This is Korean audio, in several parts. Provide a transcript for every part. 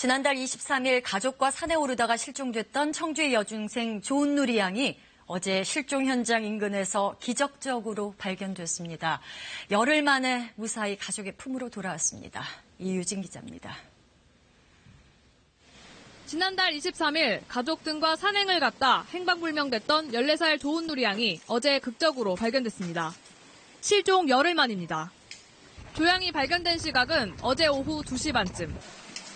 지난달 23일 가족과 산에 오르다가 실종됐던 청주의 여중생 조은누리 양이 어제 실종 현장 인근에서 기적적으로 발견됐습니다. 열흘 만에 무사히 가족의 품으로 돌아왔습니다. 이유진 기자입니다. 지난달 23일 가족 등과 산행을 갔다 행방불명됐던 14살 조은누리 양이 어제 극적으로 발견됐습니다. 실종 열흘 만입니다. 조양이 발견된 시각은 어제 오후 2시 반쯤.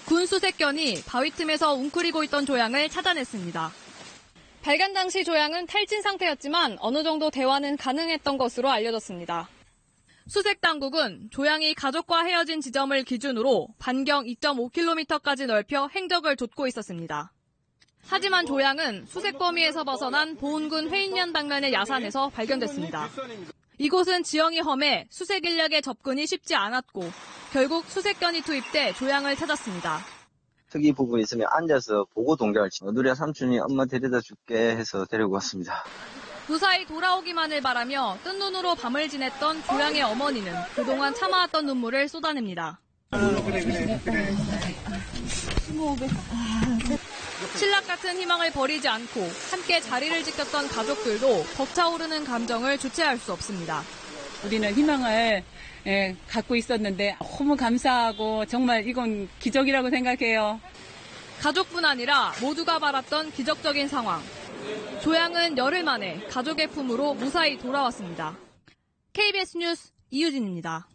군 수색견이 바위 틈에서 웅크리고 있던 조양을 찾아냈습니다. 발견 당시 조양은 탈진 상태였지만 어느 정도 대화는 가능했던 것으로 알려졌습니다. 수색 당국은 조양이 가족과 헤어진 지점을 기준으로 반경 2.5km까지 넓혀 행적을 좇고 있었습니다. 하지만 조양은 수색 범위에서 벗어난 보은군 회인면 방면의 야산에서 발견됐습니다. 이곳은 지형이 험해 수색 인력의 접근이 쉽지 않았고 결국 수색견이 투입돼 조양을 찾았습니다. 특이 부분이 있으면 앉아서 보고 동작을 치 누리야 삼촌이 엄마 데려다 줄게 해서 데리고 왔습니다. 무사히 돌아오기만을 바라며 뜬 눈으로 밤을 지냈던 조양의 어머니는 그동안 참아왔던 눈물을 쏟아냅니다. 신락 같은 희망을 버리지 않고 함께 자리를 지켰던 가족들도 벅차오르는 감정을 주체할 수 없습니다. 우리는 희망을 예, 갖고 있었는데 너무 감사하고 정말 이건 기적이라고 생각해요. 가족뿐 아니라 모두가 바랐던 기적적인 상황. 조양은 열흘 만에 가족의 품으로 무사히 돌아왔습니다. KBS 뉴스 이유진입니다.